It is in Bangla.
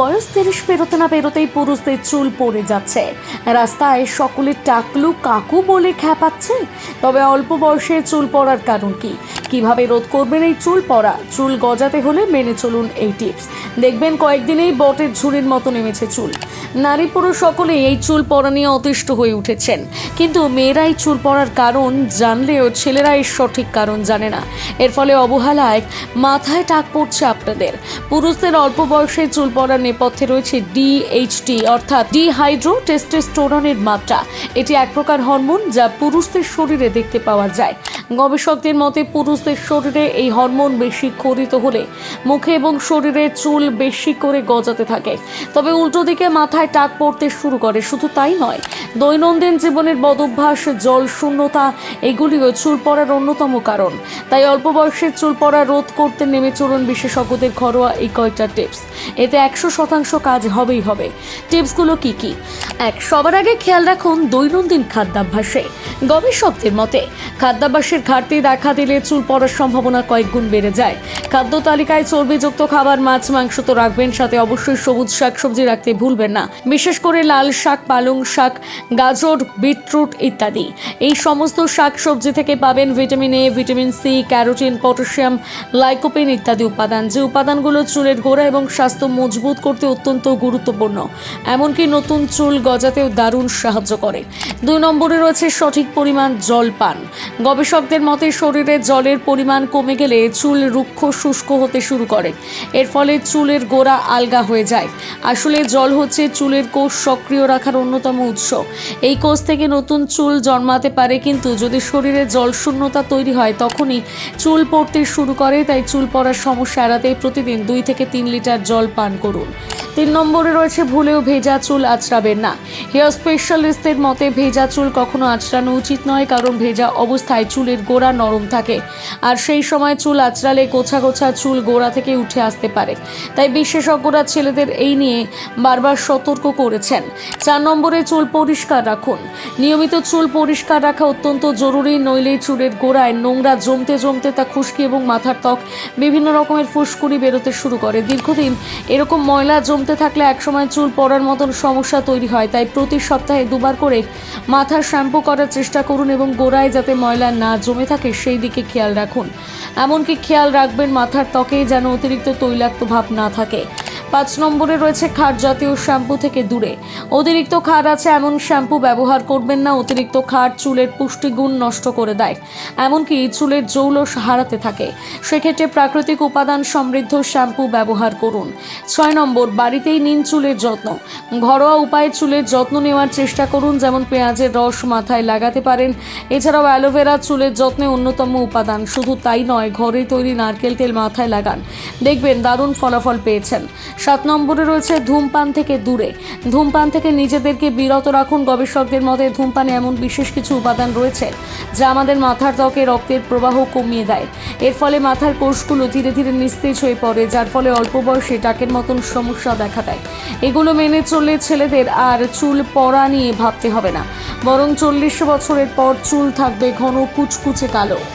বয়স তিরিশ পেরোতে না পেরোতেই পুরুষদের চুল পড়ে যাচ্ছে। রাস্তায় সকলে টাকলু কাকু বলে খ্যাপাচ্ছে, তবে অল্প বয়সে চুল পড়ার কারণ কি? কীভাবে রোধ করবেন এই চুল পড়া চুল গজাতে হলে মেনে চলুন এই টিপস। দেখবেন কয়েকদিনেই বটের ঝুড়ির মতো নেমেছে চুল। নারী পুরুষ সকলেই এই চুল পড়া নিয়ে অতিষ্ঠ হয়ে উঠেছেন। কিন্তু মেয়েরা এই চুল পড়ার কারণ জানলেও ছেলেরা এর সঠিক কারণ জানে না। এর ফলে অবহেলায় মাথায় টাক পড়ছে আপনাদের। পুরুষদের অল্প বয়সে চুল পড়ার নেপথ্যে রয়েছে ডিএইচটি অর্থাৎ ডিহাইড্রো টেস্টোস্টেরনের মাত্রা। এটি এক প্রকার হরমোন যা পুরুষদের শরীরে দেখতে পাওয়া যায়। গবেষকদের মতে পুরুষদের শরীরে এই হরমোন বেশি ক্ষরিত হলে মুখে এবং শরীরে চুল বেশি করে গজাতে থাকে। তবে উল্টো দিকে মাথায় টাক পড়তে শুরু করে, শুধু তাই নয়, দৈনন্দিন জীবনের বদভ্যাস, জল শূন্যতা, এগুলিও চুল পড়ার অন্যতম কারণ। তাই অল্প বয়সে চুল পড়া রোধ করতে নেমে চলুন বিশেষজ্ঞদের ঘরোয়া এই কয়টা টিপস। এতে একশো শতাংশ কাজ হবেই হবে। টিপসগুলো কি কি? এক, সবার আগে খেয়াল রাখুন দৈনন্দিন খাদ্যাভ্যাসে। গবেষকদের মতে খাদ্যাভ্যাসের ঘাটতি দেখা দিলে চুল পড়ার সম্ভাবনা কয়েক গুণ বেড়ে যায়। খাদ্য তালিকায় চর্বিযুক্ত খাবার, মাছ, মাংস তো রাখবেন, সাথে অবশ্যই সবুজ শাকসবজি রাখতে ভুলবেন না। বিশেষ করে লাল শাক, পালং শাক, গাজর, বিটরুট ইত্যাদি। এই সমস্ত শাকসবজি থেকে পাবেন vitamin A, vitamin C, carotene, potassium, lycopene ইত্যাদি উপাদান। যে উপাদানগুলো চুলের গোড়া এবং স্বাস্থ্য মজবুত করতে অত্যন্ত গুরুত্বপূর্ণ। এমনকি নতুন চুল গজাতেও দারুণ সাহায্য করে। দুই নম্বরে রয়েছে সঠিক পরিমাণ জল পান গবেষকদের মতে শরীরে জলের পরিমাণ কমে গেলে চুল রুক্ষ শুষ্ক হতে শুরু করে। এর ফলে চুলের গোড়া আলগা হয়ে যায়। আসলে জল হচ্ছে চুলের কোষ সক্রিয় রাখার অন্যতম উৎস। এই কোষ থেকে নতুন চুল জন্মাতে পারে, কিন্তু যদি শরীরে জল শূন্যতা তৈরি হয়, তখনই চুল পড়তে শুরু করে। তাই চুল পড়ার সমস্যা এড়াতে প্রতিদিন দুই থেকে তিন লিটার জল পান করুন। তিন নম্বরে রয়েছে ভুলেও ভেজা চুল আঁচড়াবেন না। হেয়ার স্পেশালিস্টদের মতে ভেজা চুল কখনো আঁচড়ানো উচিত নয়, কারণ ভেজা অবস্থায় চুলের গোড়া নরম থাকে। আর সেই সময় চুল আঁচড়ালে গোছা গোছা চুল গোড়া থেকে উঠে আসতে পারে। তাই বিশেষজ্ঞরা ছেলেদের এই নিয়ে বারবার সতর্ক করেছেন। চার নম্বরে চুল পরিষ্কার রাখুন। নিয়মিত চুল পরিষ্কার রাখা অত্যন্ত জরুরি, নইলে চুলের গোড়ায় নোংরা জমতে জমতে তা খুশকি এবং মাথার ত্বক বিভিন্ন রকমের ফুসকুড়ি বেরোতে শুরু করে। দীর্ঘদিন এরকম ময়লা জমতে থাকলে একসময় চুল পড়ার মতন সমস্যা তৈরি হয়। তাই প্রতি সপ্তাহে দুবার করে মাথা শ্যাম্পু করার চেষ্টা করুন এবং গোড়ায় যাতে ময়লা না জমে থাকে, সেই দিকে খেয়াল রাখুন। এমনকি খেয়াল রাখবেন মাথার ত্বকে যেন অতিরিক্ত তৈলাক্ত ভাব না থাকে। পাঁচ নম্বরে রয়েছে খার জাতীয় শ্যাম্পু থেকে দূরে। অতিরিক্ত খার আছে, এমন শ্যাম্পু ব্যবহার করবেন না, অতিরিক্ত খার চুলের পুষ্টিগুণ নষ্ট করে দেয়, এমনকি চুলের জৌলস হারাতে থাকে। সেক্ষেত্রে প্রাকৃতিক উপাদান সমৃদ্ধ শ্যাম্পু ব্যবহার করুন। ছয় নম্বর, বাড়িতেই নিন চুলের যত্ন। ঘরোয়া উপায়ে চুলের যত্ন নেওয়ার চেষ্টা করুন, যেমন পেঁয়াজের রস মাথায় লাগাতে পারেন। এছাড়াও অ্যালোভেরা চুলের যত্নে অন্যতম উপাদান, শুধু তাই নয় ঘরে তৈরি নারকেল তেল মাথায় লাগান। দেখবেন দারুণ ফলাফল পেয়েছেন। সাত নম্বরে রয়েছে ধূমপান থেকে দূরে। ধূমপান থেকে নিজেদেরকে বিরত রাখুন। গবেষকদের মতে ধূমপানে এমন বিশেষ কিছু উপাদান রয়েছে যা আমাদের মাথার ত্বকে রক্তের প্রবাহ কমিয়ে দেয়। এর ফলে মাথার কোষগুলো ধীরে ধীরে নিস্তেজ হয়ে পড়ে, যার ফলে অল্প বয়সে টাকের মতন সমস্যা দেখা দেয়। এগুলো মেনে চললে ছেলেদের আর চুল পড়া নিয়ে ভাবতে হবে না। বরং চল্লিশ বছরের পর চুল থাকবে ঘন কুচকুচে কালো।